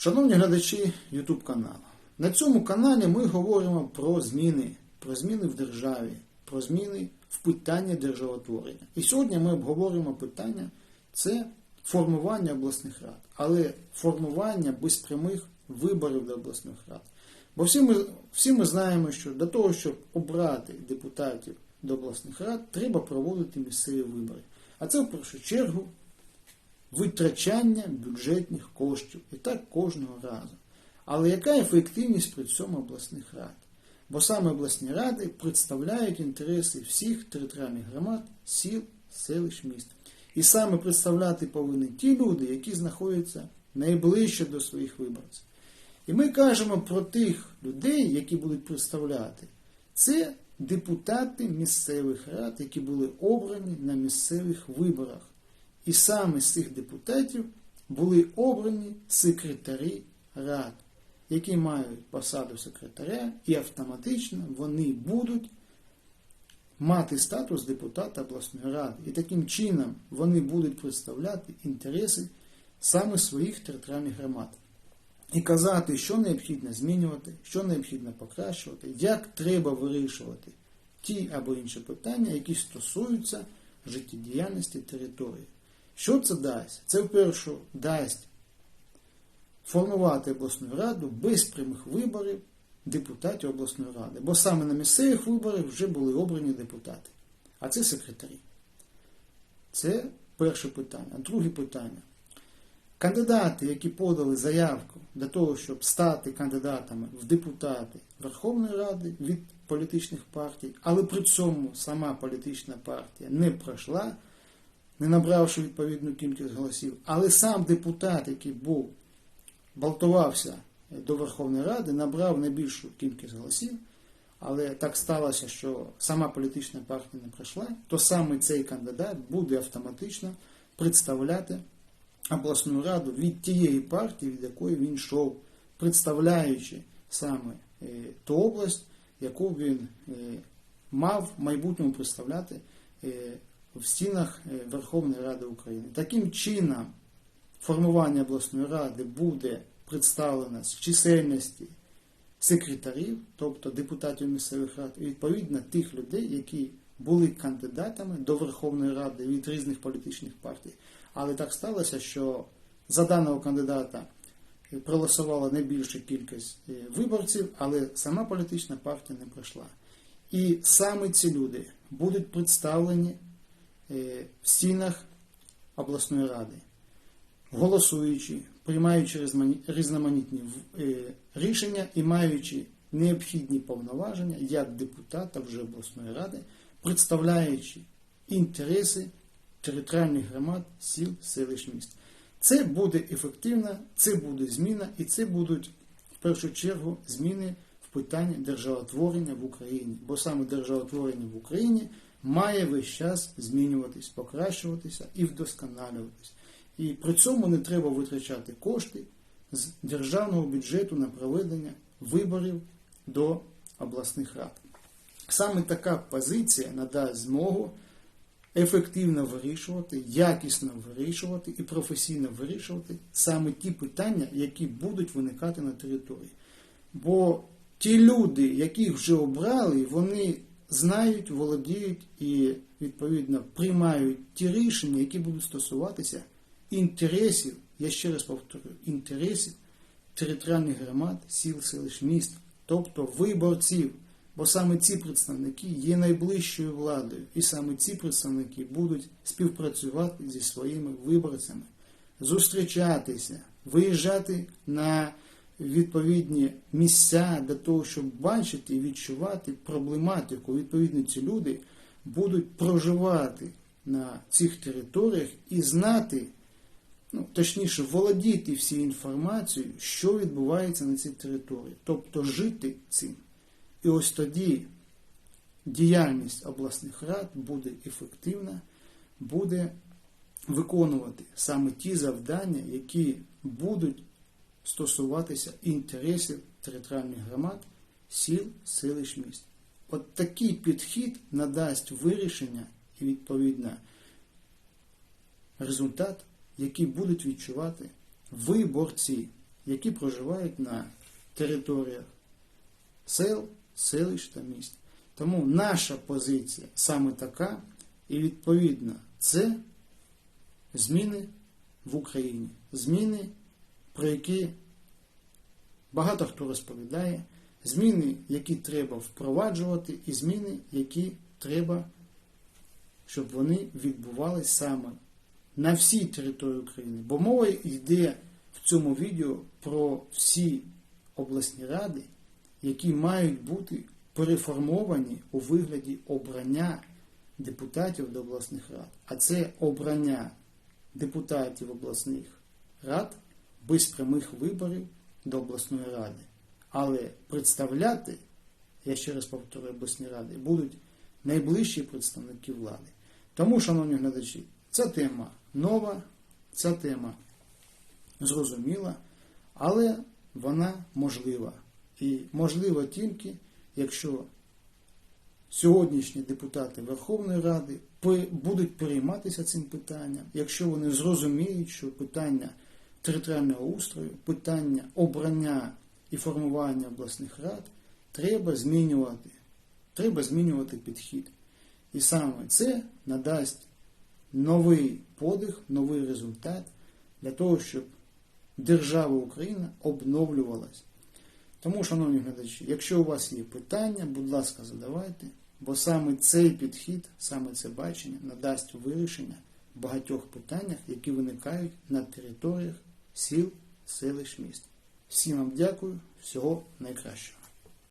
Шановні глядачі YouTube каналу, на цьому каналі ми говоримо про зміни, про зміни в державі, про зміни в питанні державотворення. І сьогодні ми обговорюємо питання це формування обласних рад, але формування без прямих виборів до обласних рад. Бо всі ми, всі ми знаємо, що для того, щоб обрати депутатів до обласних рад, треба проводити місцеві вибори. А це в першу чергу витрачання бюджетних коштів. І так кожного разу. Але яка ефективність при цьому обласних рад? Бо саме обласні ради представляють інтереси всіх територіальних громад, сіл, селищ, міст. І саме представляти повинні ті люди, які знаходяться найближче до своїх виборців. І ми кажемо про тих людей, які будуть представляти. Це депутати місцевих рад, які були обрані на місцевих виборах. І саме з цих депутатів були обрані секретарі рад, які мають посаду секретаря, і автоматично вони будуть мати статус депутата обласної ради. І таким чином вони будуть представляти інтереси саме своїх територіальних громад. І казати, що необхідно змінювати, що необхідно покращувати, як треба вирішувати ті або інші питання, які стосуються життєдіяльності території. Що це дасть? Це вперше дасть формувати обласну раду без прямих виборів депутатів обласної ради. Бо саме на місцевих виборах вже були обрані депутати. А це секретарі. Це перше питання. Друге питання. Кандидати, які подали заявку для того, щоб стати кандидатами в депутати Верховної Ради від політичних партій, але при цьому сама політична партія не пройшла, не набравши відповідну кількість голосів, але сам депутат, який був балтувався до Верховної Ради, набрав найбільшу кількість голосів, але так сталося, що сама політична партія не пройшла, то саме цей кандидат буде автоматично представляти обласну раду від тієї партії, від якої він йшов, представляючи саме е, ту область, яку він е, мав в майбутньому представляти е, в стінах Верховної Ради України. Таким чином, формування обласної ради буде представлено з чисельності секретарів, тобто депутатів місцевих рад, і відповідно тих людей, які були кандидатами до Верховної Ради від різних політичних партій. Але так сталося, що за даного кандидата проголосувала найбільша кількість виборців, але сама політична партія не пройшла. І саме ці люди будуть представлені в стінах обласної ради, голосуючи, приймаючи різноманітні рішення і маючи необхідні повноваження як депутата вже обласної ради, представляючи інтереси територіальних громад, сіл, селищ міст. Це буде ефективно, це буде зміна, і це будуть в першу чергу зміни в питанні державотворення в Україні. Бо саме державотворення в Україні має весь час змінюватись, покращуватися і вдосконалюватись. І при цьому не треба витрачати кошти з державного бюджету на проведення виборів до обласних рад. Саме така позиція надасть змогу ефективно вирішувати, якісно вирішувати і професійно вирішувати саме ті питання, які будуть виникати на території. Бо ті люди, яких вже обрали, вони знають, володіють і, відповідно, приймають ті рішення, які будуть стосуватися інтересів, я ще раз повторюю, інтересів територіальних громад, сіл, селищ, міст, тобто виборців. Бо саме ці представники є найближчою владою, і саме ці представники будуть співпрацювати зі своїми виборцями, зустрічатися, виїжджати на відповідні місця для того, щоб бачити і відчувати проблематику. Відповідно, ці люди будуть проживати на цих територіях і знати, ну, точніше, володіти всією інформацією, що відбувається на цій території, тобто жити цим. І ось тоді діяльність обласних рад буде ефективна, буде виконувати саме ті завдання, які будуть стосуватися інтересів територіальних громад, сіл, селищ міст. От такий підхід надасть вирішення і відповідно результат, який будуть відчувати виборці. які проживають на територіях сел, селищ та міст. Тому наша позиція саме така, і відповідно це зміни в Україні. Зміни, про які багато хто розповідає, зміни, які треба впроваджувати, і зміни, які треба, щоб вони відбувалися саме на всій території України. Бо мова йде в цьому відео про всі обласні ради, які мають бути переформовані у вигляді обрання депутатів до обласних рад. А це обрання депутатів обласних рад без прямих виборів до обласної ради. Але представляти, я ще раз повторюю, обласні ради будуть найближчі представники влади. Тому, шановні глядачі, ця тема нова, ця тема зрозуміла, але вона можлива. І можлива тільки, якщо сьогоднішні депутати Верховної Ради будуть перейматися цим питанням, якщо вони зрозуміють, що питання територіального устрою, питання обрання і формування обласних рад треба змінювати. Треба змінювати підхід. І саме це надасть новий подих, новий результат для того, щоб держава Україна обновлювалась. Тому, шановні глядачі, якщо у вас є питання, будь ласка, задавайте, бо саме цей підхід, саме це бачення надасть вирішення багатьох питаннях, які виникають на територіях сіл, селищ, міст. Всім вам дякую, всього найкращого.